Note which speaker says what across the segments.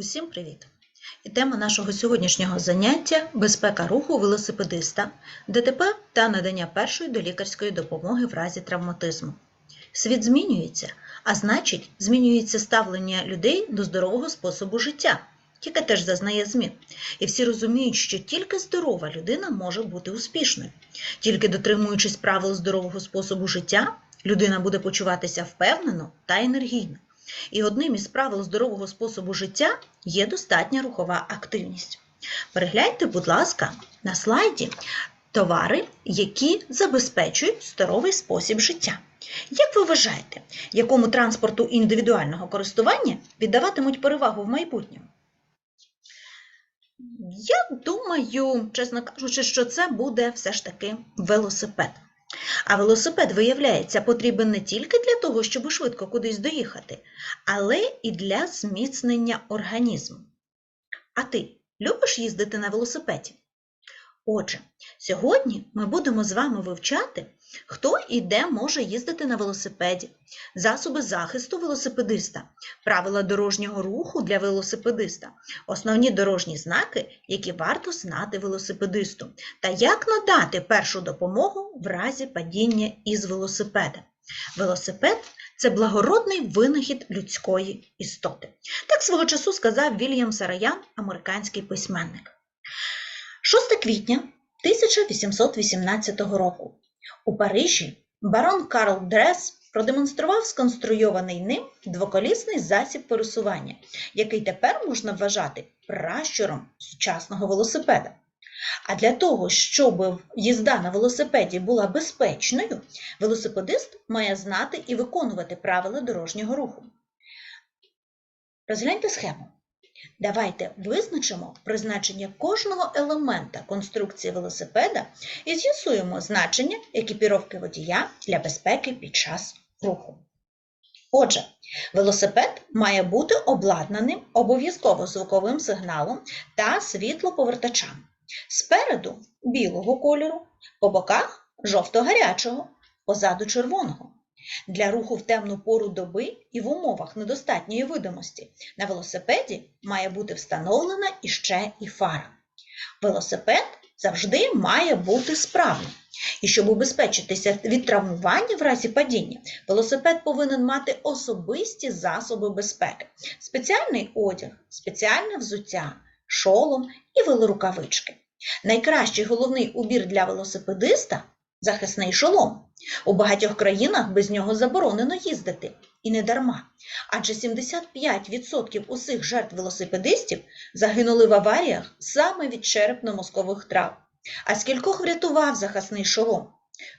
Speaker 1: Усім привіт! І тема нашого сьогоднішнього заняття безпека руху велосипедиста, ДТП та надання першої долікарської допомоги в разі травматизму. Світ змінюється, а значить, змінюється ставлення людей до здорового способу життя, яке теж зазнає змін. І всі розуміють, що тільки здорова людина може бути успішною. Тільки дотримуючись правил здорового способу життя, людина буде почуватися впевнено та енергійно. І одним із правил здорового способу життя є достатня рухова активність. Перегляньте, будь ласка, на слайді товари, які забезпечують здоровий спосіб життя. Як ви вважаєте, якому транспорту індивідуального користування віддаватимуть перевагу в майбутньому? Я думаю, чесно кажучи, що це буде все ж таки велосипед. А велосипед, виявляється, потрібен не тільки для того, щоб швидко кудись доїхати, але і для зміцнення організму. А ти любиш їздити на велосипеді? Отже, сьогодні ми будемо з вами вивчати, хто і де може їздити на велосипеді, засоби захисту велосипедиста, правила дорожнього руху для велосипедиста, основні дорожні знаки, які варто знати велосипедисту, та як надати першу допомогу в разі падіння із велосипеда. Велосипед це благородний винахід людської істоти. Так свого часу сказав Вільям Сараян, американський письменник. 6 квітня 1818 року у Парижі барон Карл Дрес продемонстрував сконструйований ним двоколісний засіб пересування, який тепер можна вважати пращуром сучасного велосипеда. А для того, щоб їзда на велосипеді була безпечною, велосипедист має знати і виконувати правила дорожнього руху. Розгляньте схему. Давайте визначимо призначення кожного елемента конструкції велосипеда і з'ясуємо значення екіпіровки водія для безпеки під час руху. Отже, велосипед має бути обладнаним обов'язково звуковим сигналом та світлоповертачами. Спереду білого кольору, по боках жовто-гарячого, позаду червоного. Для руху в темну пору доби і в умовах недостатньої видимості на велосипеді має бути встановлена іще і фара. Велосипед завжди має бути справним. І щоб убезпечитися від травмування в разі падіння, велосипед повинен мати особисті засоби безпеки, спеціальний одяг, спеціальне взуття, шолом і велорукавички. Найкращий головний убір для велосипедиста захисний шолом. У багатьох країнах без нього заборонено їздити. І не дарма. Адже 75% усіх жертв велосипедистів загинули в аваріях саме від черепно-мозкових травм. А скількох врятував захисний шолом?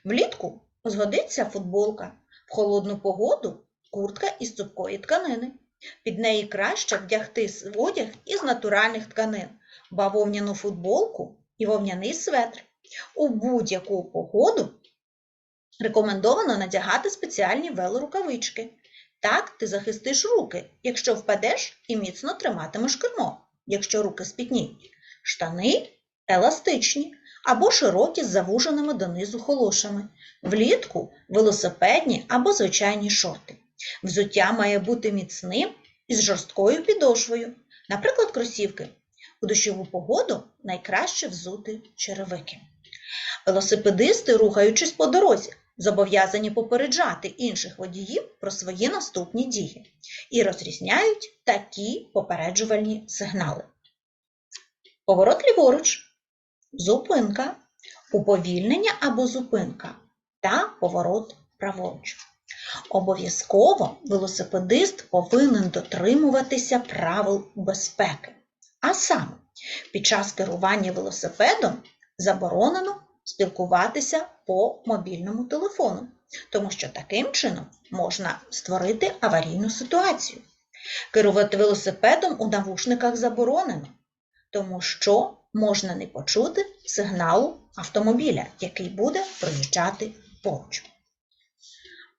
Speaker 1: Влітку згодиться футболка, в холодну погоду куртка із цупкої тканини. Під неї краще вдягти одяг із натуральних тканин, бавовняну футболку і вовняний светр. У будь-яку погоду рекомендовано надягати спеціальні велорукавички. Так ти захистиш руки, якщо впадеш і міцно триматимеш кермо, якщо руки спітніють. Штани еластичні або широкі з завуженими донизу холошами. Влітку велосипедні або звичайні шорти. Взуття має бути міцним із жорсткою підошвою, наприклад, кросівки. У дощову погоду найкраще взути черевики. Велосипедисти, рухаючись по дорозі, зобов'язані попереджати інших водіїв про свої наступні дії і розрізняють такі попереджувальні сигнали. Поворот ліворуч, зупинка, уповільнення або зупинка та поворот праворуч. Обов'язково велосипедист повинен дотримуватися правил безпеки. А саме, під час керування велосипедом заборонено спілкуватися по мобільному телефону, тому що таким чином можна створити аварійну ситуацію. Керувати велосипедом у навушниках заборонено, тому що можна не почути сигналу автомобіля, який буде проїжджати поруч.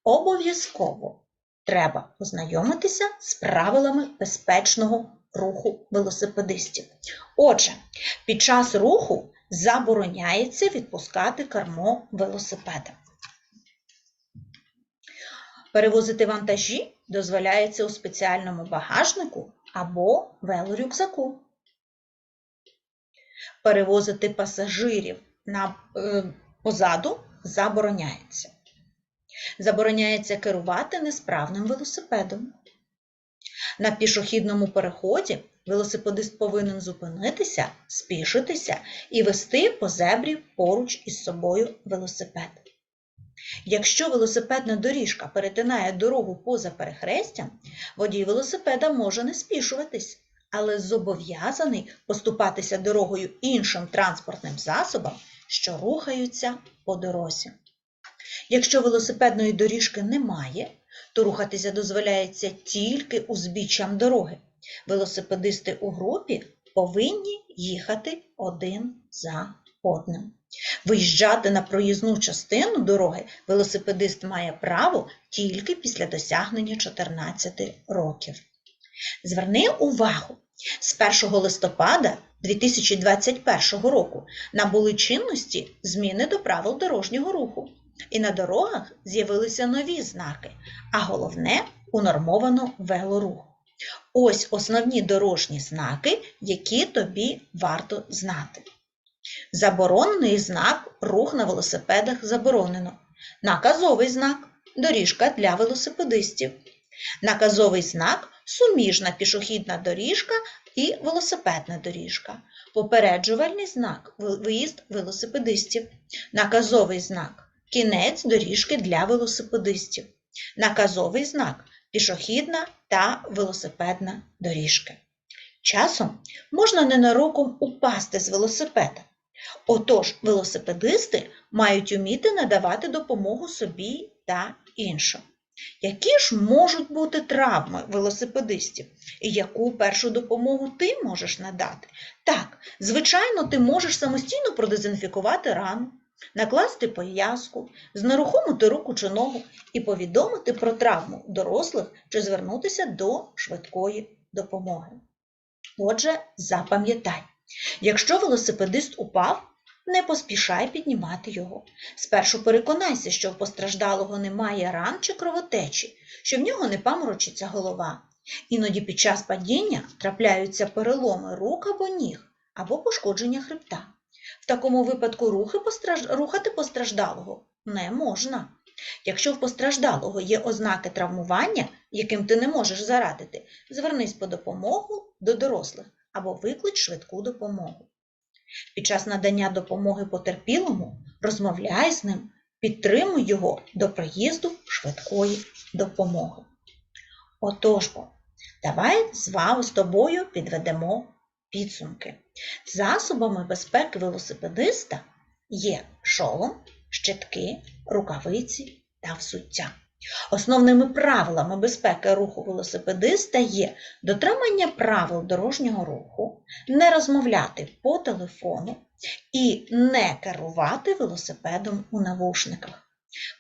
Speaker 1: Обов'язково треба познайомитися з правилами безпечного руху велосипедистів. Отже, під час руху забороняється відпускати кермо велосипеда. Перевозити вантажі дозволяється у спеціальному багажнику або велорюкзаку. Перевозити пасажирів на, е, позаду забороняється. Забороняється керувати несправним велосипедом. На пішохідному переході велосипедист повинен зупинитися, спішитися і вести по зебрі поруч із собою велосипед. Якщо велосипедна доріжка перетинає дорогу поза перехрестям, водій велосипеда може не спішуватись, але зобов'язаний поступатися дорогою іншим транспортним засобам, що рухаються по дорозі. Якщо велосипедної доріжки немає, то рухатися дозволяється тільки узбіччям дороги. Велосипедисти у групі повинні їхати один за одним. Виїжджати на проїзну частину дороги велосипедист має право тільки після досягнення 14 років. Зверни увагу, з 1 листопада 2021 року набули чинності зміни до правил дорожнього руху. І на дорогах з'явилися нові знаки, а головне унормовано велорух. Ось основні дорожні знаки, які тобі варто знати. Заборонений знак рух на велосипедах заборонено. Наказовий знак доріжка для велосипедистів. Наказовий знак суміжна пішохідна доріжка і велосипедна доріжка. Попереджувальний знак виїзд велосипедистів. Наказовий знак кінець доріжки для велосипедистів. Наказовий знак пішохідна та велосипедна доріжки. Часом можна ненароком упасти з велосипеда. Отож, велосипедисти мають уміти надавати допомогу собі та іншим. Які ж можуть бути травми велосипедистів? І яку першу допомогу ти можеш надати? Так, звичайно, ти можеш самостійно продезінфікувати рану, накласти пов'язку, знерухомити руку чи ногу і повідомити про травму дорослих чи звернутися до швидкої допомоги. Отже, запам'ятай, якщо велосипедист упав, не поспішай піднімати його. Спершу переконайся, що в постраждалого немає ран чи кровотечі, що в нього не паморочиться голова. Іноді під час падіння трапляються переломи рук або ніг, або пошкодження хребта. В такому випадку рухи постраж... рухати постраждалого не можна. Якщо в постраждалого є ознаки травмування, яким ти не можеш зарадити, звернись по допомогу до дорослих або виклич швидку допомогу. Під час надання допомоги потерпілому розмовляй з ним, підтримуй його до приїзду швидкої допомоги. Отож, давай з вами з тобою підведемо підсумки. Засобами безпеки велосипедиста є шолом, щитки, рукавиці та взуття. Основними правилами безпеки руху велосипедиста є дотримання правил дорожнього руху, не розмовляти по телефону і не керувати велосипедом у навушниках.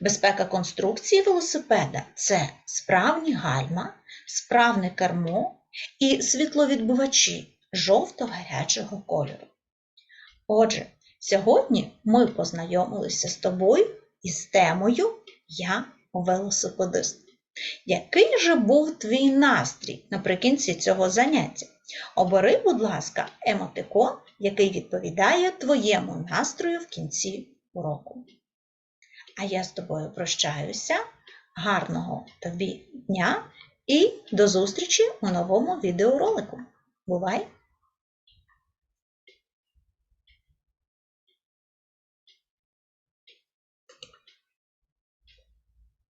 Speaker 1: Безпека конструкції велосипеда це справні гальма, справне кермо і світловідбивачі жовто-гарячого кольору. Отже, сьогодні ми познайомилися з тобою із темою Я велосипедист. Який же був твій настрій наприкінці цього заняття? Обери, будь ласка, емотикон, який відповідає твоєму настрою в кінці уроку. А я з тобою прощаюся. Гарного тобі дня і до зустрічі у новому відеоролику. Бувай!